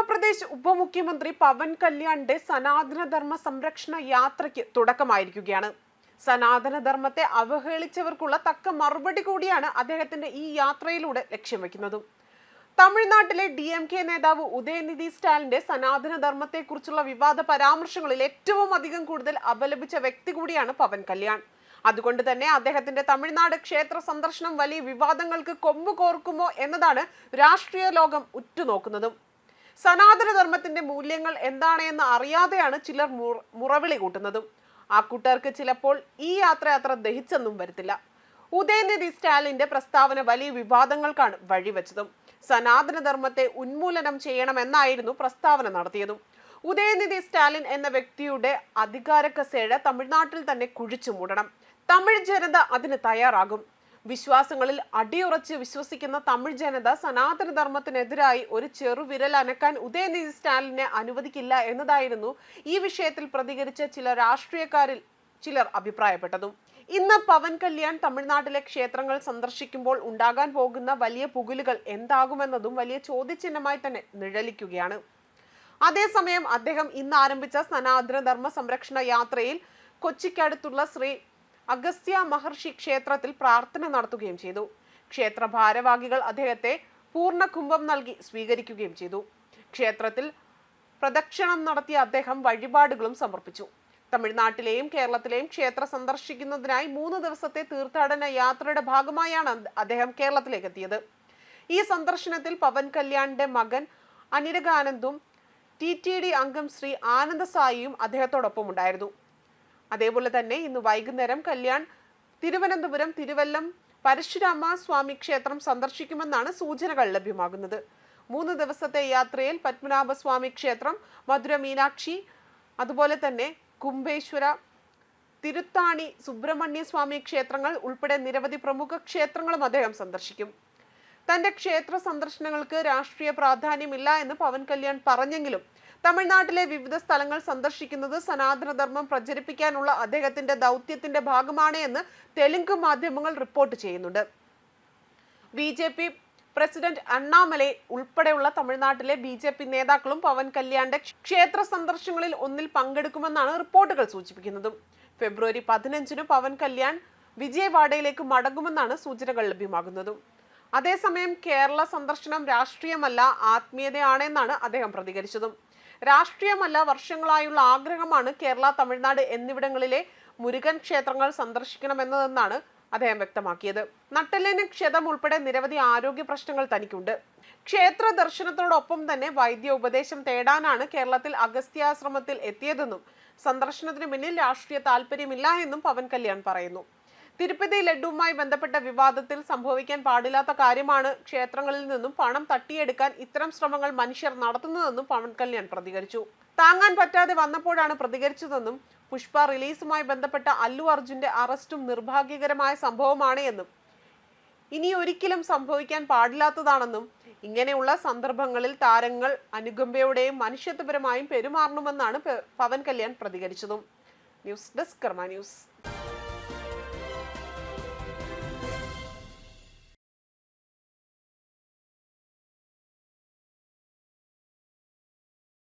ആന്ധ്രാപ്രദേശ് ഉപമുഖ്യമന്ത്രി പവൻ കല്യാണിന്റെ സനാതനധർമ്മ സംരക്ഷണ യാത്രയ്ക്ക് തുടക്കമായിരിക്കുകയാണ്. സനാതനധർമ്മത്തെ അവഹേളിച്ചവർക്കുള്ള തക്ക മറുപടി കൂടിയാണ് അദ്ദേഹത്തിന്റെ ഈ യാത്രയിലൂടെ ലക്ഷ്യം വയ്ക്കുന്നത് തമിഴ്നാട്ടിലെ ഡി എം കെ നേതാവ് ഉദയനിധി സ്റ്റാലിന്റെ സനാതനധർമ്മത്തെക്കുറിച്ചുള്ള വിവാദ പരാമർശങ്ങളിൽ ഏറ്റവും അധികം കൂടുതൽ അപലപിച്ച വ്യക്തി കൂടിയാണ് പവൻ കല്യാൺ. അതുകൊണ്ട് തന്നെ അദ്ദേഹത്തിന്റെ തമിഴ്നാട് ക്ഷേത്ര സന്ദർശനം വലിയ വിവാദങ്ങൾക്ക് കൊമ്പ് കോർക്കുമോ എന്നതാണ് രാഷ്ട്രീയ ലോകം ഉറ്റുനോക്കുന്നതും. സനാതനധർമ്മത്തിന്റെ മൂല്യങ്ങൾ എന്താണ് എന്ന് അറിയാതെയാണ് ചിലർ മുറ- മുറവിളി കൂട്ടുന്നതും. ആ കൂട്ടർക്ക് ചിലപ്പോൾ ഈ യാത്ര അത്ര ദഹിച്ചെന്നും വരത്തില്ല. ഉദയനിധി സ്റ്റാലിന്റെ പ്രസ്താവന വലിയ വിവാദങ്ങൾക്കാണ് വഴിവെച്ചതും. സനാതനധർമ്മത്തെ ഉന്മൂലനം ചെയ്യണമെന്നായിരുന്നു പ്രസ്താവന നടത്തിയതും. ഉദയനിധി സ്റ്റാലിൻ എന്ന വ്യക്തിയുടെ അധികാര കസേര തമിഴ്നാട്ടിൽ തന്നെ കുഴിച്ചു മൂടണം. തമിഴ് ജനത അതിന് തയ്യാറാകും. വിശ്വാസങ്ങളിൽ അടിയുറച്ച് വിശ്വസിക്കുന്ന തമിഴ് ജനത സനാതനധർമ്മത്തിനെതിരായി ഒരു ചെറുവിരൽ അനക്കാൻ ഉദയനിധി സ്റ്റാലിനെ അനുവദിക്കില്ല എന്നതായിരുന്നു ഈ വിഷയത്തിൽ പ്രതികരിച്ച ചില രാഷ്ട്രീയക്കാരിൽ ചിലർ അഭിപ്രായപ്പെട്ടതും. ഇന്ന് പവൻ കല്യാൺ തമിഴ്നാട്ടിലെ ക്ഷേത്രങ്ങൾ സന്ദർശിക്കുമ്പോൾ ഉണ്ടാകാൻ പോകുന്ന വലിയ പുകിലുകൾ എന്താകുമെന്നതും വലിയ ചോദ്യചിഹ്നമായി തന്നെ നിഴലിക്കുകയാണ്. അതേസമയം അദ്ദേഹം ഇന്ന് ആരംഭിച്ച സനാതനധർമ്മ സംരക്ഷണ യാത്രയിൽ കൊച്ചിക്കടുത്തുള്ള ശ്രീ അഗസ്ത്യ മഹർഷി ക്ഷേത്രത്തിൽ പ്രാർത്ഥന നടത്തുകയും ചെയ്തു. ക്ഷേത്ര ഭാരവാഹികൾ അദ്ദേഹത്തെ പൂർണ കുംഭം നൽകി സ്വീകരിക്കുകയും ചെയ്തു. ക്ഷേത്രത്തിൽ പ്രദക്ഷിണം നടത്തിയ അദ്ദേഹം വഴിപാടുകളും സമർപ്പിച്ചു. തമിഴ്നാട്ടിലെയും കേരളത്തിലെയും ക്ഷേത്ര സന്ദർശിക്കുന്നതിനായി മൂന്ന് ദിവസത്തെ തീർത്ഥാടന യാത്രയുടെ ഭാഗമായാണ് അദ്ദേഹം കേരളത്തിലേക്ക് എത്തിയത് ഈ സന്ദർശനത്തിൽ പവൻ കല്യാണിന്റെ മകൻ അനിരകാനന്ദും ടി ടി ഡി അംഗം ശ്രീ ആനന്ദസായിയും അദ്ദേഹത്തോടൊപ്പം ഉണ്ടായിരുന്നു അതേപോലെ തന്നെ ഇന്ന് വൈകുന്നേരം കല്യാൺ തിരുവനന്തപുരം തിരുവല്ലം പരശുരാമ സ്വാമി ക്ഷേത്രം സന്ദർശിക്കുമെന്നാണ് സൂചനകൾ ലഭ്യമാകുന്നത്. മൂന്ന് ദിവസത്തെ യാത്രയിൽ പത്മനാഭസ്വാമി ക്ഷേത്രം മധുര മീനാക്ഷി അതുപോലെ തന്നെ കുംഭേശ്വര തിരുത്താണി സുബ്രഹ്മണ്യ സ്വാമി ക്ഷേത്രങ്ങൾ ഉൾപ്പെടെ നിരവധി പ്രമുഖ ക്ഷേത്രങ്ങളും അദ്ദേഹം സന്ദർശിക്കും. തന്റെ ക്ഷേത്ര സന്ദർശനങ്ങൾക്ക് രാഷ്ട്രീയ പ്രാധാന്യമില്ല എന്ന് പവൻ കല്യാൺ പറഞ്ഞെങ്കിലും തമിഴ്നാട്ടിലെ വിവിധ സ്ഥലങ്ങൾ സന്ദർശിക്കുന്നത് സനാതനധർമ്മം പ്രചരിപ്പിക്കാനുള്ള അദ്ദേഹത്തിന്റെ ദൗത്യത്തിന്റെ ഭാഗമാണ് എന്ന് തെലുങ്ക് മാധ്യമങ്ങൾ റിപ്പോർട്ട് ചെയ്യുന്നുണ്ട്. B J P president Annamalai ഉൾപ്പെടെയുള്ള തമിഴ്നാട്ടിലെ ബി ജെ പി നേതാക്കളും പവൻ കല്യാണിന്റെ ക്ഷേത്ര സന്ദർശനങ്ങളിൽ ഒന്നിൽ പങ്കെടുക്കുമെന്നാണ് റിപ്പോർട്ടുകൾ സൂചിപ്പിക്കുന്നത്. ഫെബ്രുവരി പതിനഞ്ചിന് പവൻ കല്യാൺ വിജയവാഡയിലേക്ക് മടങ്ങുമെന്നാണ് സൂചനകൾ ലഭ്യമാകുന്നത്. അതേസമയം കേരള സന്ദർശനം രാഷ്ട്രീയമല്ല ആത്മീയതയാണെന്നാണ് അദ്ദേഹം പ്രതികരിച്ചതും. രാഷ്ട്രീയമല്ല വർഷങ്ങളായുള്ള ആഗ്രഹമാണ് കേരള തമിഴ്നാട് എന്നിവിടങ്ങളിലെ മുരുകൻ ക്ഷേത്രങ്ങൾ സന്ദർശിക്കണമെന്നതെന്നാണ് അദ്ദേഹം വ്യക്തമാക്കിയത്. നട്ടലിന് ക്ഷതം ഉൾപ്പെടെ നിരവധി ആരോഗ്യ പ്രശ്നങ്ങൾ തനിക്കുണ്ട്. ക്ഷേത്ര ദർശനത്തോടൊപ്പം തന്നെ വൈദ്യ ഉപദേശം തേടാനാണ് കേരളത്തിൽ അഗസ്ത്യാശ്രമത്തിൽ എത്തിയതെന്നും സന്ദർശനത്തിന് പിന്നിൽ രാഷ്ട്രീയ താല്പര്യമില്ല എന്നും പവൻ കല്യാൺ പറയുന്നു. തിരുപ്പതി ലഡുവുമായി ബന്ധപ്പെട്ട വിവാദത്തിൽ സംഭവിക്കാൻ പാടില്ലാത്ത കാര്യമാണ് ക്ഷേത്രങ്ങളിൽ നിന്നും പണം തട്ടിയെടുക്കാൻ ഇത്തരം ശ്രമങ്ങൾ മനുഷ്യർ നടത്തുന്നതെന്നും പവൻ കല്യാൺ പ്രതികരിച്ചു. താങ്ങാൻ പറ്റാതെ വന്നപ്പോഴാണ് പ്രതികരിച്ചതെന്നും പുഷ്പ റിലീസുമായി ബന്ധപ്പെട്ട അല്ലു അർജുന്റെ അറസ്റ്റും നിർഭാഗ്യകരമായ സംഭവമാണ് എന്നും ഇനി ഒരിക്കലും സംഭവിക്കാൻ പാടില്ലാത്തതാണെന്നും ഇങ്ങനെയുള്ള സന്ദർഭങ്ങളിൽ താരങ്ങൾ അനുകമ്പയോടെയും മനുഷ്യത്വപരമായും പെരുമാറണമെന്നാണ് Pawan Kalyan പ്രതികരിച്ചതും. News desk Karma news.